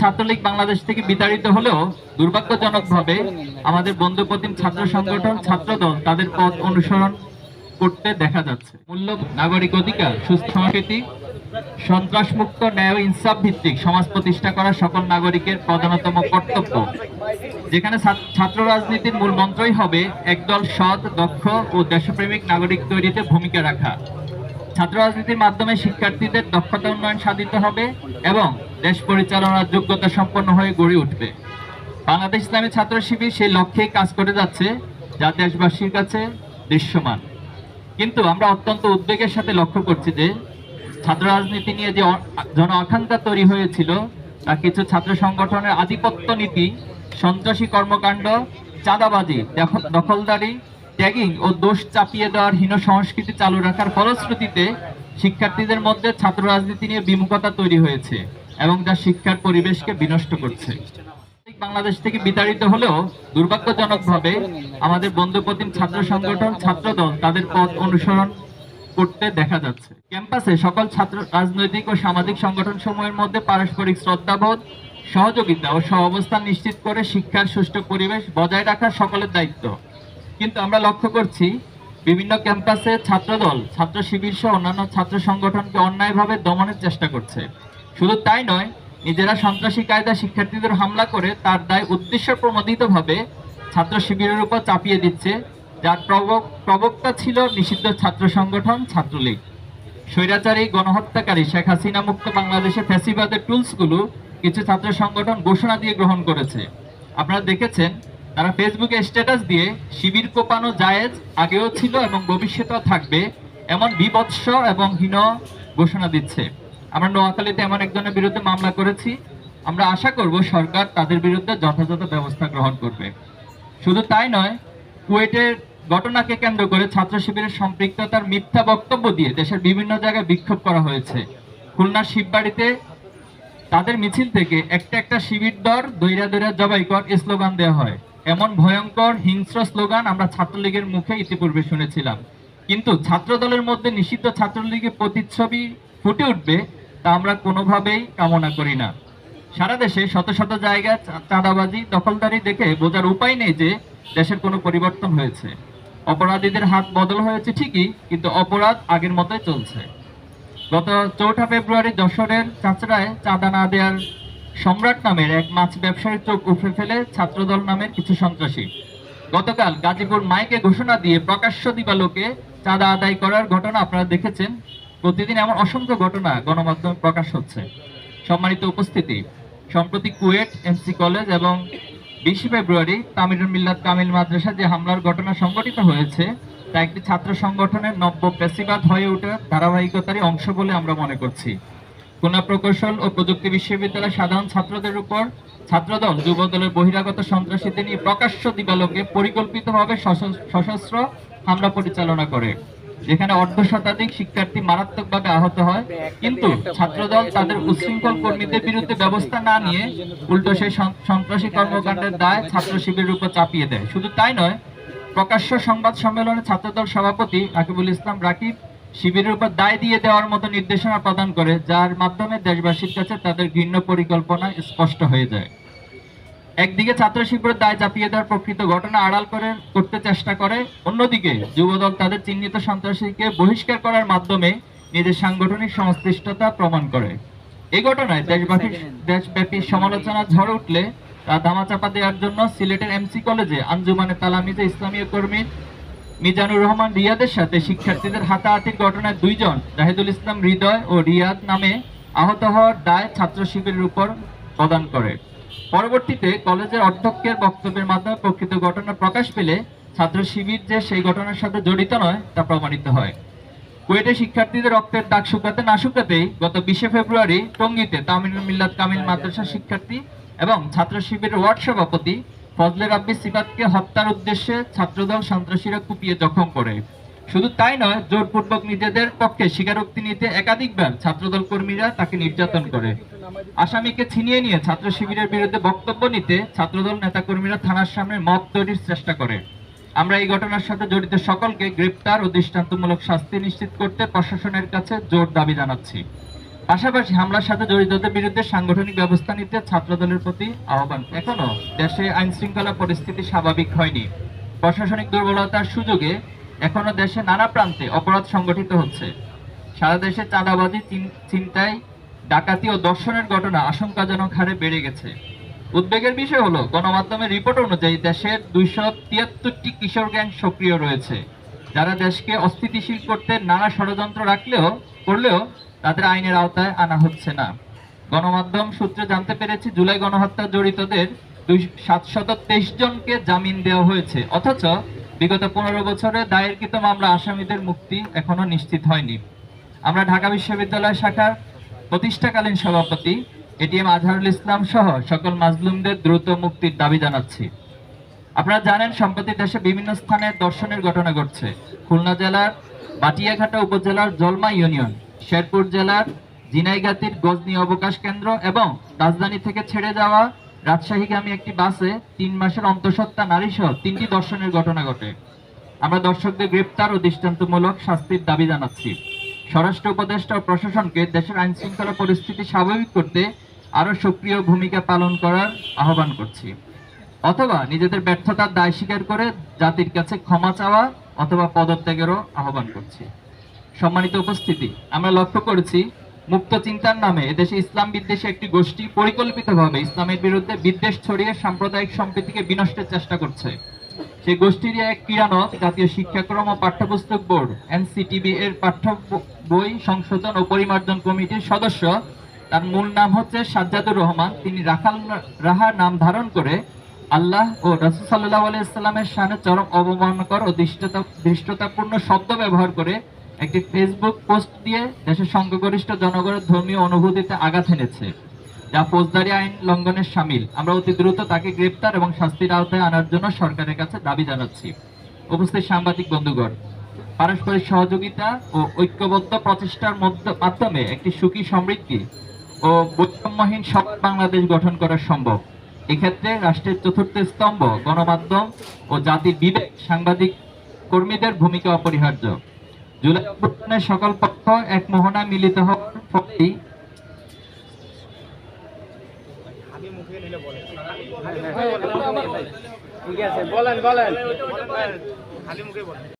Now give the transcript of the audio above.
ছাত্রলীগ বাংলাদেশ থেকে বিতাড়িত হলেও দুর্ভাগ্যজনকভাবে আমাদের বন্ধুপ্রতিম ছাত্র সংগঠন, ছাত্রদল তাদের পথ অনুসরণ করতে দেখা যাচ্ছে। মূল্য নাগরিক অধিকার, সুস্থ সংস্কৃতি, সন্ত্রাসমুক্ত ন্যায় ইনসাফ ভিত্তিক সমাজ প্রতিষ্ঠা করা সকল নাগরিকের প্রধানতম কর্তব্য। যেখানে ছাত্র রাজনীতির মূল মন্ত্রই হবে একদল সৎ, দক্ষ ও দেশপ্রেমিক নাগরিক তৈরিতে ভূমিকা রাখা। ছাত্র রাজনীতির মাধ্যমে শিক্ষার্থীদের দক্ষতা উন্নয়ন সাধিত হবে এবং দেশ পরিচালনার যোগ্যতা সম্পন্ন হয়ে গড়ে উঠবে। বাংলাদেশ ইসলামী ছাত্র শিবির সেই লক্ষ্যেই কাজ করে যাচ্ছে যা দেশবাসীর কাছে দৃশ্যমান। কিন্তু আমরা অত্যন্ত উদ্বেগের সাথে লক্ষ্য করছি যে ছাত্র রাজনীতি নিয়ে যে জন আকাঙ্ক্ষা তৈরি হয়েছিল, তা কিছু ছাত্র সংগঠনের আধিপত্য নীতি, সন্ত্রাসী কর্মকাণ্ড, চাঁদাবাজি, দখ- দখলদারি ট্যাগিং ও দোষ চাপিয়ে দেওয়ার হীন সংস্কৃতি চালু রাখার ফলশ্রুতিতে শিক্ষার্থীদের মধ্যে ছাত্র রাজনীতি নিয়ে বিমুখতা তৈরি হয়েছে এবং যা শিক্ষার পরিবেশকে বিনষ্ট করছে। বাংলাদেশ থেকে বিতাড়িত হলেও দুর্ভাগ্যজনকভাবে আমাদের বন্ধুপ্রতিম ছাত্র সংগঠন, ছাত্রদল তাদের পথ অনুসরণ করতে দেখা যাচ্ছে। ক্যাম্পাসে সকল ছাত্র রাজনৈতিক ও সামাজিক সংগঠন সমূহের মধ্যে পারস্পরিক শ্রদ্ধাবোধ, সহযোগিতা ও সহাবস্থান নিশ্চিত করে শিক্ষার সুষ্ঠু পরিবেশ বজায় রাখা সকলের দায়িত্ব। কিন্তু আমরা লক্ষ্য করছি বিভিন্ন ক্যাম্পাসে ছাত্রদল, ছাত্র শিবির সহ অন্যান্য ছাত্র সংগঠনকে অন্যায়ভাবে দমনের চেষ্টা করছে। শুধু তাই নয়, নিজেরা সন্ত্রাসী কায়দা শিক্ষার্থীদের হামলা করে তার দায় উদ্দেশ্য প্রমোদিতভাবে ছাত্র শিবিরের উপর চাপিয়ে দিচ্ছে, যার প্রবক প্রবক্তা ছিল নিষিদ্ধ ছাত্র সংগঠন ছাত্রলীগ। স্বৈরাচারী গণহত্যাকারী শেখ হাসিনা মুক্ত বাংলাদেশে ফ্যাসিবাদের টুলসগুলো কিছু ছাত্র সংগঠন ঘোষণা দিয়ে গ্রহণ করেছে। আপনারা দেখেছেন তারা ফেসবুকে স্ট্যাটাস দিয়ে শিবির কোপানো জায়েজ আগেও ছিল এবং ভবিষ্যতেও থাকবে এমন বিভৎস এবং হীন ঘোষণা দিচ্ছে। আমরা নোয়াখালীতে এমন একজনের বিরুদ্ধে মামলা করেছি। আমরা আশা করব সরকার তাদের বিরুদ্ধে যথাযথ ব্যবস্থা গ্রহণ করবে। শুধু তাই নয়, কুয়েটের ঘটনাকে কেন্দ্র করে ছাত্র শিবিরের সম্পৃক্ততার মিথ্যা বক্তব্য দিয়ে দেশের বিভিন্ন জায়গায় বিক্ষোভ করা হয়েছে। খুলনার শিববাড়িতে তাদের মিছিল থেকে একটা একটা শিবির দর দৈরা দৈরা জবাই কর স্লোগান দেওয়া হয়। এমন ভয়ঙ্কর হিংস্র স্লোগান আমরা ছাত্রলীগের মুখে ইতিপূর্বে শুনেছিলাম। কিন্তু ছাত্র দলের মধ্যে নিষিদ্ধ ছাত্রলীগের প্রতিচ্ছবি ফুটে উঠবে তা আমরা কোনোভাবেই কামনা করি না। সারা দেশে শত শত জায়গায় চা- চাঁদাবাজি, দখলদারি দেখে বোঝার উপায় নেই যে দেশের কোনো পরিবর্তন হয়েছে। অপরাধীদের হাত বদল হয়েছে ঠিকই, কিন্তু অপরাধ আগের মতোই চলছে। গত চৌঠা ফেব্রুয়ারি যশোরের চাচড়ায় চাঁদা না দেওয়ার সম্রাট নামের এক মাছ ব্যবসায়ীর চোখ উপড়ে ফেলে ছাত্রদল নামের কিছু সন্ত্রাসী। গতকাল গাজীপুর মাইকে ঘোষণা দিয়ে প্রকাশ্য দিবালোকে চাঁদা আদায় করার ঘটনা আপনারা দেখেছেন। প্রতিদিন এমন অসংখ্য ঘটনা গণমাধ্যমে প্রকাশ হচ্ছে। সম্মানিত উপস্থিতি, সম্প্রতি কুয়েট এমসি কলেজ এবং বিশে ফেব্রুয়ারি তামিরুল মিল্লাত কামিল মাদ্রাসা যে হামলার ঘটনা সংঘটিত হয়েছে, তা একটি ছাত্র সংগঠনের নব্য পেশিবাদ হয়ে ওঠার ধারাবাহিকতারই অংশ বলে আমরা মনে করছি। খুলনা প্রকৌশল ও প্রযুক্তি বিশ্ববিদ্যালয়ের সাধারণ ছাত্রদের উপর ছাত্রদল যুবদলের বহিরাগত সন্ত্রাসীদের নিয়ে প্রকাশ্য দিবালোকে পরিকল্পিতভাবে সশস্ত্র হামলা পরিচালনা করে, যেখানে অর্ধ শতাধিক শিক্ষার্থী মারাত্মকভাবে আহত হয়। কিন্তু ছাত্রদল তাদের উচ্ছৃঙ্খল কর্মীদের বিরুদ্ধে ব্যবস্থা না নিয়ে উল্টো সেই সন্ত্রাসী কর্মকাণ্ডের দায় ছাত্র শিবিরের উপর চাপিয়ে দেয়। শুধু তাই নয়, প্রকাশ্য সংবাদ সম্মেলনে ছাত্রদল সভাপতি রাকিবুল ইসলাম রাকিব শিবিরের উপর দায় দিয়ে দেওয়ার মতো নির্দেশনা প্রদান করে, যার মাধ্যমে দেশবাসীর কাছে তাদের ঘৃণ্য পরিকল্পনা স্পষ্ট হয়ে যায়। একদিকে ছাত্র শিবিরের দায় চাপিয়ে দেওয়ার প্রকৃত ঘটনা আড়াল করে করতে চেষ্টা করে, অন্যদিকে যুবদল তাদের চিহ্নিত সন্ত্রাসীকে বহিষ্কার করার মাধ্যমে নিজের সাংগঠনিক সংশ্লিষ্টতা প্রমাণ করে। এই ঘটনায় দেশব্যাপী দেশব্যাপী সমালোচনা ঝড় উঠলে তা ধামাচাপা দেওয়ার জন্য সিলেটের এমসি কলেজে আঞ্জুমানে তালামিজে ইসলামীয় কর্মী মিজানুর রহমান রিয়াদের সাথে শিক্ষার্থীদের হাতাহাতির ঘটনায় দুইজন জাহিদুল ইসলাম হৃদয় ও রিয়াদ নামে আহত হওয়ার দায় ছাত্র শিবিরের উপর প্রদান করে। পরবর্তীতে কলেজের অধ্যক্ষের বক্তব্যের মাধ্যমে প্রকৃত ঘটনা প্রকাশ পেলে ছাত্র শিবির যে সেই ঘটনার সাথে জড়িত নয় তা প্রমাণিত হয়। কুয়েটে শিক্ষার্থীদের রক্তের দাগ শুকাতে না শুকাতেই গত বিশে ফেব্রুয়ারি টঙ্গীতে তামিলুল মিল্লাত কামিল মাদ্রাসা শিক্ষার্থী এবং ছাত্র শিবিরের ওয়ার্ড সভাপতি ফজলে রাব্বি সিফাতকে হত্যার উদ্দেশ্যে ছাত্রদল সন্ত্রাসীরা কুপিয়ে জখম করে। শুধু তাই নয়, জোরপূর্বক নিজেদের পক্ষে স্বীকারোক্তি নিতে একাধিকবার ছাত্রদল কর্মীরা তাকে নির্যাতন করে। আসামিকে ছিনিয়ে নিয়ে ছাত্র শিবিরের বিরুদ্ধে বক্তব্য নিতে ছাত্রদল নেতাকর্মীরা থানার সামনে মত তৈরির চেষ্টা করে। আমরা এই ঘটনার সাথে জড়িত সকলকে গ্রেপ্তার ও দৃষ্টান্তমূলক শাস্তি নিশ্চিত করতে প্রশাসনের কাছে জোর দাবি জানাচ্ছি। পাশাপাশি হামলার সাথে জড়িতদের বিরুদ্ধে সাংগঠনিক ব্যবস্থা নিতে ছাত্রদলের প্রতি আহ্বান। এখনও দেশে আইন শৃঙ্খলা পরিস্থিতি স্বাভাবিক হয়নি। প্রশাসনিক দুর্বলতার সুযোগে এখনও দেশে নানা প্রান্তে অপরাধ সংগঠিত হচ্ছে। সারা দেশে চাঁদাবাজি, চিন- ছিনতাই, ডাকাতি ও দর্শনের ঘটনা আশঙ্কাজনক হারে বেড়ে গেছে। উদ্বেগের বিষয় হলো, গণমাধ্যমের রিপোর্ট অনুযায়ী দেশের দুইশো তিয়াত্তরটি কিশোর গ্যাং সক্রিয় রয়েছে। যারা দেশকে অস্থিতিশীল করতে নানা ষড়যন্ত্র রাখলেও করলেও তাদের আইনের আওতায় আনা হচ্ছে না। গণমাধ্যম সূত্রে জানতে পেরেছি, জুলাই গণহত্যা জড়িতদের দুই সাতশত তেইশ জনকে জামিন দেওয়া হয়েছে। অথচ বিগত পনেরো বছরে দায়েরকৃত মামলা আসামিদের মুক্তি এখনও নিশ্চিত হয়নি। আমরা ঢাকা বিশ্ববিদ্যালয় শাখার প্রতিষ্ঠাকালীন সভাপতি এটিএম আজহারুল ইসলাম সহ সকল মাজলুমদের দ্রুত মুক্তির দাবি জানাচ্ছি। আপনারা জানেন, সম্প্রতি দেশে বিভিন্ন স্থানে দর্শনের ঘটনা ঘটছে। খুলনা জেলার বাটিয়াঘাটা উপজেলার জলমা ইউনিয়ন। শেরপুর জেলার জিনাইগাতির গজনি অবকাশ কেন্দ্র এবং রাজধানী থেকে ছেড়ে যাওয়া রাজশাহীগামী একটি বাসে তিন মাসের অন্তঃসত্ত্বা নারী সহ তিনটি দর্শনের ঘটনা ঘটে। আমরা দর্শকদের গ্রেপ্তার ও দৃষ্টান্তমূলক শাস্তির দাবি জানাচ্ছি। স্বরাষ্ট্র উপদেষ্টা ও প্রশাসনকে দেশের আইন শৃঙ্খলা পরিস্থিতি স্বাভাবিক করতে আরও সক্রিয় ভূমিকা পালন করার আহ্বান করছি। অথবা নিজেদের ব্যর্থতার দায় স্বীকার করে জাতির কাছে ক্ষমা চাওয়া অথবা পদত্যাগেরও আহ্বান করছি। সম্মানিত উপস্থিতি, আমরা লক্ষ্য করেছি মুক্ত চিন্তার নামে এদেশে ইসলাম বিদ্বেষী একটি গোষ্ঠী পরিকল্পিতভাবে ইসলামের বিরুদ্ধে বিদ্বেষ ছড়িয়ে সাম্প্রদায়িক সম্প্রীতিকে বিনষ্টের চেষ্টা করছে। সেই গোষ্ঠীর এক কিরানক জাতীয় শিক্ষাক্রম ও পাঠ্যপুস্তক বোর্ড, এনসিটিবি এর পাঠ্য বই সংশোধন ও পরিমার্জন কমিটির সদস্য, তার মূল নাম হচ্ছে সাজ্জাদুর রহমান। তিনি রাখাল রাহার নাম ধারণ করে আল্লাহ ও রসুল সাল্লাহ আলাইসাল্লামের সামনে চরম অবমানকর ও দৃষ্টতা, দৃষ্টতাপূর্ণ শব্দ ব্যবহার করে একটি ফেসবুক পোস্ট দিয়ে দেশের সংখ্যাগরিষ্ঠ জনগণের ধর্মীয় অনুভূতিতে আঘাত এনেছে, যা ফৌজদারি আইন লঙ্ঘনের সামিল। আমরা অতি দ্রুত তাকে গ্রেপ্তার এবং শাস্তির আওতায় আনার জন্য সরকারের কাছে দাবি জানাচ্ছি। উপস্থিত সাংবাদিক বন্ধুগণ, পারস্পরিক সহযোগিতা ও ঐক্যবদ্ধ প্রচেষ্টার মাধ্যমে একটি সুখী সমৃদ্ধি ও বৈষম্যহীন সমাজ বাংলাদেশ গঠন করা সম্ভব। এক্ষেত্রে রাষ্ট্রের চতুর্থ স্তম্ভ, গণমাধ্যম ও জাতির বিবেক সাংবাদিক কর্মীদের ভূমিকা অপরিহার্য। জুলাই অভ্যুত্থানের সকল পক্ষ এক মোহনা মিলিত হওয়ার ফলেই ঠিক আছে বলেন বলেন।